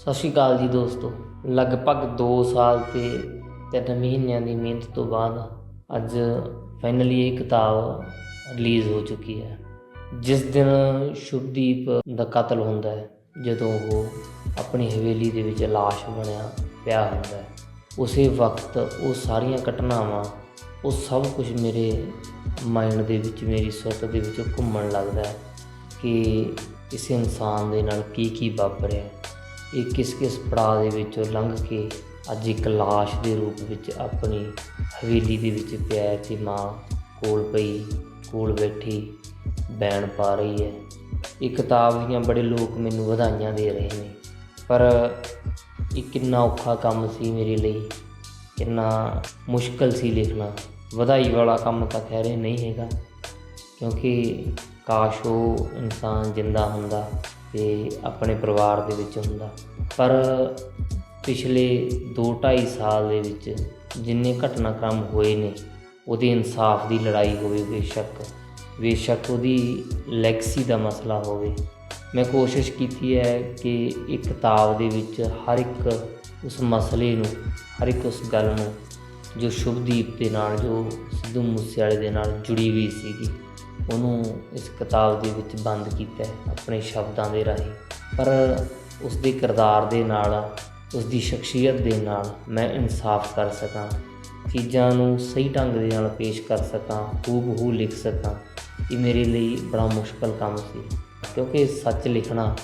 ਸਤਿ ਸ਼੍ਰੀ ਅਕਾਲ ਜੀ ਦੋਸਤੋ। ਲਗਭਗ 2 ਸਾਲ ਤੇ 3 ਮਹੀਨਿਆਂ ਦੀ ਮਿਹਨਤ ਤੋਂ ਬਾਅਦ ਅੱਜ ਫਾਈਨਲੀ ਇਹ ਕਿਤਾਬ ਰਿਲੀਜ਼ ਹੋ ਚੁੱਕੀ ਹੈ। ਜਿਸ ਦਿਨ ਸ਼ੁਭਦੀਪ ਦਾ ਕਤਲ ਹੁੰਦਾ ਹੈ, ਜਦੋਂ ਉਹ ਆਪਣੀ ਹਵੇਲੀ ਦੇ ਵਿੱਚ ਲਾਸ਼ ਬਣਿਆ ਪਿਆ ਹੁੰਦਾ ਹੈ। ਉਸੇ ਵਕਤ ਉਹ ਸਾਰੀਆਂ ਘਟਨਾਵਾਂ, ਉਹ ਸਭ ਕੁਝ ਮੇਰੇ ਮਾਈਂਡ ਦੇ ਵਿੱਚ, ਮੇਰੀ ਸੁਰਤ ਦੇ ਵਿੱਚ ਘੁੰਮਣ ਲੱਗਦਾ ਹੈ ਕਿ ਇਸ ਇਨਸਾਨ ਦੇ ਨਾਲ ਕੀ ਕੀ ਵਾਪਰਿਆ। ਇਹ ਕਿਸ ਕਿਸ ਪੜਾਅ ਦੇ ਵਿੱਚੋਂ ਲੰਘ ਕੇ ਅੱਜ ਇੱਕ ਲਾਸ਼ ਦੇ ਰੂਪ ਵਿੱਚ ਆਪਣੀ ਹਵੇਲੀ ਦੇ ਵਿੱਚ ਪਿਆ ਹੈ ਤੇ ਮਾਂ ਕੋਲ ਪਈ, ਕੋਲ ਬੈਠੀ ਬੈਣ ਪਾ ਰਹੀ ਹੈ। ਇਹ ਕਿਤਾਬ ਦੀਆਂ ਬੜੇ ਲੋਕ ਮੈਨੂੰ ਵਧਾਈਆਂ ਦੇ ਰਹੇ ਨੇ। ਪਰ ਇਹ ਕਿੰਨਾ ਔਖਾ ਕੰਮ ਸੀ ਮੇਰੇ ਲਈ, ਕਿੰਨਾ ਮੁਸ਼ਕਲ ਸੀ ਲਿਖਣਾ। ਵਧਾਈ ਵਾਲਾ ਕੰਮ ਤਾਂ ਖੈਰ ਇਹ ਨਹੀਂ ਹੈਗਾ, ਕਿਉਂਕਿ ਕਾਸ਼ ਉਹ ਇਨਸਾਨ ਜਿੰਦਾ ਹੁੰਦਾ। ਤੇ ਆਪਣੇ ਪਰਿਵਾਰ ਦੇ ਵਿੱਚ ਹੁੰਦਾ। ਪਰ ਪਿਛਲੇ 2-2.5 ਸਾਲ ਦੇ ਵਿੱਚ ਜਿੰਨੇ ਘਟਨਾਕ੍ਰਮ ਹੋਏ ਨੇ, ਉਹਦੇ ਇਨਸਾਫ ਦੀ ਲੜਾਈ ਹੋਵੇ ਬੇਸ਼ੱਕ ਬੇਸ਼ੱਕ ਉਹਦੀ ਲੈਗਸੀ ਦਾ ਮਸਲਾ ਹੋਵੇ, ਮੈਂ ਕੋਸ਼ਿਸ਼ ਕੀਤੀ ਹੈ ਕਿ ਇੱਕ ਕਿਤਾਬ ਦੇ ਵਿੱਚ ਹਰ ਇੱਕ ਉਸ ਮਸਲੇ ਨੂੰ, ਹਰ ਇੱਕ ਉਸ ਗੱਲ ਨੂੰ ਜੋ ਸ਼ੁਭਦੀਪ ਦੇ ਨਾਲ, ਜੋ ਸਿੱਧੂ ਮੂਸੇਵਾਲੇ ਦੇ ਨਾਲ ਜੁੜੀ ਹੋਈ ਸੀਗੀ। ਉਹਨੂੰ ਇਸ ਕਿਤਾਬ ਦੇ ਵਿੱਚ ਬੰਦ ਕੀਤਾ ਹੈ, ਆਪਣੇ ਸ਼ਬਦਾਂ ਦੇ ਰਾਹੀਂ। ਪਰ ਉਸ ਦੇ ਕਿਰਦਾਰ ਦੇ ਨਾਲ ਉਸ ਦੀ ਸ਼ਖਸੀਅਤ ਦੇ ਨਾਲ ਮੈਂ ਇਨਸਾਫ ਕਰ ਸਕਾਂ, ਚੀਜ਼ਾਂ ਨੂੰ ਸਹੀ ਢੰਗ ਦੇ ਨਾਲ ਪੇਸ਼ ਕਰ ਸਕਾਂ, ਹੂਬਹੂ ਲਿਖ ਸਕਾਂ, ਇਹ ਮੇਰੇ ਲਈ ਬੜਾ ਮੁਸ਼ਕਲ ਕੰਮ ਸੀ। ਕਿਉਂਕਿ ਸੱਚ ਲਿਖਣਾ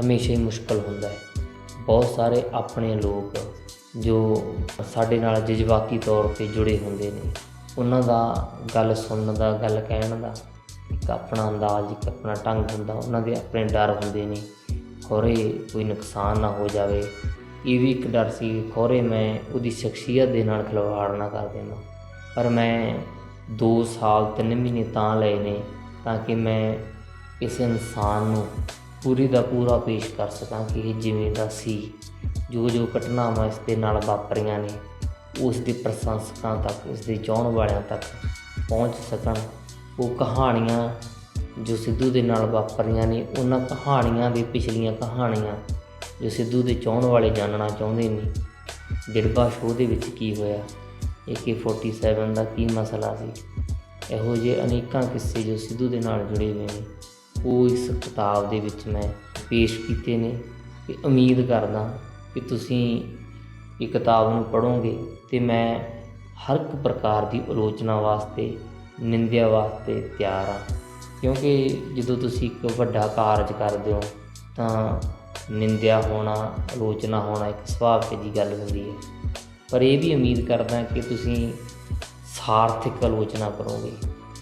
ਹਮੇਸ਼ਾ ਹੀ ਮੁਸ਼ਕਲ ਹੁੰਦਾ ਹੈ। ਬਹੁਤ ਸਾਰੇ ਆਪਣੇ ਲੋਕ ਜੋ ਸਾਡੇ ਨਾਲ ਜਜ਼ਬਾਤੀ ਤੌਰ ਤੇ ਜੁੜੇ ਹੁੰਦੇ ਨੇ, ਉਹਨਾਂ ਦਾ ਗੱਲ ਸੁਣਨ ਦਾ, ਗੱਲ ਕਹਿਣ ਦਾ ਇੱਕ ਆਪਣਾ ਅੰਦਾਜ਼, ਇੱਕ ਆਪਣਾ ਢੰਗ ਹੁੰਦਾ, ਉਹਨਾਂ ਦੇ ਆਪਣੇ ਡਰ ਹੁੰਦੇ ਨੇ। ਖੋਰੇ ਕੋਈ ਨੁਕਸਾਨ ਨਾ ਹੋ ਜਾਵੇ। ਇਹ ਵੀ ਇੱਕ ਡਰ ਸੀ, ਖੋਰੇ ਮੈਂ ਉਹਦੀ ਸ਼ਖਸੀਅਤ ਦੇ ਨਾਲ ਖਿਲਵਾੜ ਨਾ ਕਰ ਦੇਵਾਂ ਪਰ ਮੈਂ 2 ਸਾਲ 3 ਮਹੀਨੇ ਤਾਂ ਲਏ ਨੇ, ਤਾਂ ਕਿ ਮੈਂ ਇਸ ਇਨਸਾਨ ਨੂੰ ਪੂਰੀ ਦਾ ਪੂਰਾ ਪੇਸ਼ ਕਰ ਸਕਾਂ ਕਿ ਇਹ ਜਿਵੇਂ ਦਾ ਸੀ। ਜੋ ਜੋ ਘਟਨਾਵਾਂ ਇਸ ਦੇ ਨਾਲ ਵਾਪਰੀਆਂ ਨੇ, ਉਸ ਦੇ ਪ੍ਰਸ਼ੰਸਕਾਂ ਤੱਕ, ਇਸ ਦੇ ਚਾਹਣ ਵਾਲਿਆਂ ਤੱਕ ਪਹੁੰਚ ਸਕਣ। ਉਹ ਕਹਾਣੀਆਂ ਜੋ ਸਿੱਧੂ ਦੇ ਨਾਲ ਵਾਪਰੀਆਂ ਨੇ, ਉਹਨਾਂ ਕਹਾਣੀਆਂ ਦੇ ਪਿਛਲੀਆਂ ਕਹਾਣੀਆਂ ਜੋ ਸਿੱਧੂ ਦੇ ਚਾਹਣ ਵਾਲੇ ਜਾਣਨਾ ਚਾਹੁੰਦੇ ਨੇ। ਡਿੜਬਾ ਸ਼ੋਅ ਦੇ ਵਿੱਚ ਕੀ ਹੋਇਆ? AK47 ਦਾ ਕੀ ਮਸਲਾ ਸੀ? ਇਹੋ ਜਿਹੇ ਅਨੇਕਾਂ ਕਿੱਸੇ ਜੋ ਸਿੱਧੂ ਦੇ ਨਾਲ ਜੁੜੇ ਹੋਏ ਨੇ। ਉਹ ਇਸ ਕਿਤਾਬ ਦੇ ਵਿੱਚ ਮੈਂ ਪੇਸ਼ ਕੀਤੇ ਨੇ ਤੇ ਉਮੀਦ ਕਰਦਾ ਕਿ ਤੁਸੀਂ ਇਹ ਕਿਤਾਬ ਨੂੰ ਪੜ੍ਹੋਗੇ ਤੇ ਮੈਂ ਹਰ ਇੱਕ ਪ੍ਰਕਾਰ ਦੀ ਆਲੋਚਨਾ ਵਾਸਤੇ ਨਿੰਦਿਆ ਵਾਸਤੇ ਤਿਆਰ ਹਾਂ ਕਿਉਂਕਿ ਜਦੋਂ ਤੁਸੀਂ ਇੱਕ ਵੱਡਾ ਕਾਰਜ ਕਰਦੇ ਹੋ, ਤਾਂ ਨਿੰਦਿਆ ਹੋਣਾ, ਆਲੋਚਨਾ ਹੋਣਾ ਇੱਕ ਸੁਭਾਵਿਕ ਜੀ ਗੱਲ ਹੁੰਦੀ ਹੈ। ਪਰ ਇਹ ਵੀ ਉਮੀਦ ਕਰਦਾ ਕਿ ਤੁਸੀਂ ਸਾਰਥਿਕ ਆਲੋਚਨਾ ਕਰੋਗੇ,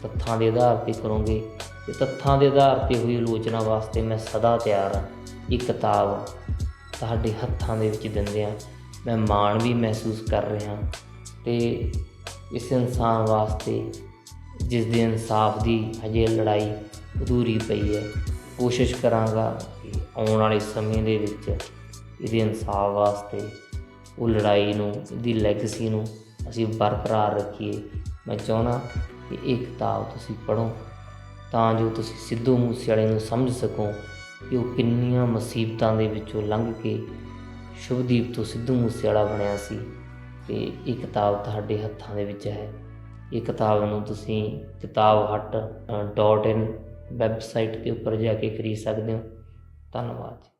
ਤੱਥਾਂ ਦੇ ਆਧਾਰ ਤੇ ਕਰੋਗੇ, ਤੇ ਤੱਥਾਂ ਦੇ ਆਧਾਰ ਤੇ ਹੋਈ ਆਲੋਚਨਾ ਵਾਸਤੇ ਮੈਂ ਸਦਾ ਤਿਆਰ ਹਾਂ। ਇਹ ਕਿਤਾਬ ਤੁਹਾਡੇ ਹੱਥਾਂ ਦੇ ਵਿੱਚ ਦਿੰਦਿਆਂ ਮੈਂ ਮਾਣ ਵੀ ਮਹਿਸੂਸ ਕਰ ਰਿਹਾ ਤੇ ਇਸ ਇਨਸਾਨ ਵਾਸਤੇ ਜਿਸ ਦੇ ਇਨਸਾਫ ਦੀ ਹਜੇ ਲੜਾਈ ਅਧੂਰੀ ਪਈ ਹੈ। ਕੋਸ਼ਿਸ਼ ਕਰਾਂਗਾ ਕਿ ਆਉਣ ਵਾਲੇ ਸਮੇਂ ਦੇ ਵਿੱਚ ਇਹਦੇ ਇਨਸਾਫ ਵਾਸਤੇ ਉਹ ਲੜਾਈ ਨੂੰ, ਇਹਦੀ ਲੈਗਸੀ ਨੂੰ ਅਸੀਂ ਬਰਕਰਾਰ ਰੱਖੀਏ। ਮੈਂ ਚਾਹੁੰਦਾ ਕਿ ਇਹ ਕਿਤਾਬ ਤੁਸੀਂ ਪੜ੍ਹੋ ਤਾਂ ਜੋ ਤੁਸੀਂ ਸਿੱਧੂ ਮੂਸੇਵਾਲੇ ਨੂੰ ਸਮਝ ਸਕੋ ਕਿ ਉਹ ਕਿੰਨੀਆਂ ਮੁਸੀਬਤਾਂ ਦੇ ਵਿੱਚੋਂ ਲੰਘ ਕੇ ਸ਼ੁਭਦੀਪ ਤੋਂ ਸਿੱਧੂ ਮੂਸੇਵਾਲਾ ਬਣਿਆ ਸੀ ਤੇ ਇਹ ਕਿਤਾਬ ਤੁਹਾਡੇ ਹੱਥਾਂ ਦੇ ਵਿੱਚ ਹੈ। ਇਹ ਕਿਤਾਬ ਨੂੰ ਤੁਸੀਂ ਕਿਤਾਬ ਹੱਟ ਡਾਟ ਇਨ ਵੈਬਸਾਈਟ ਦੇ ਉੱਪਰ ਜਾ ਕੇ ਖਰੀਦ ਸਕਦੇ ਹੋ। ਧੰਨਵਾਦ ਜੀ।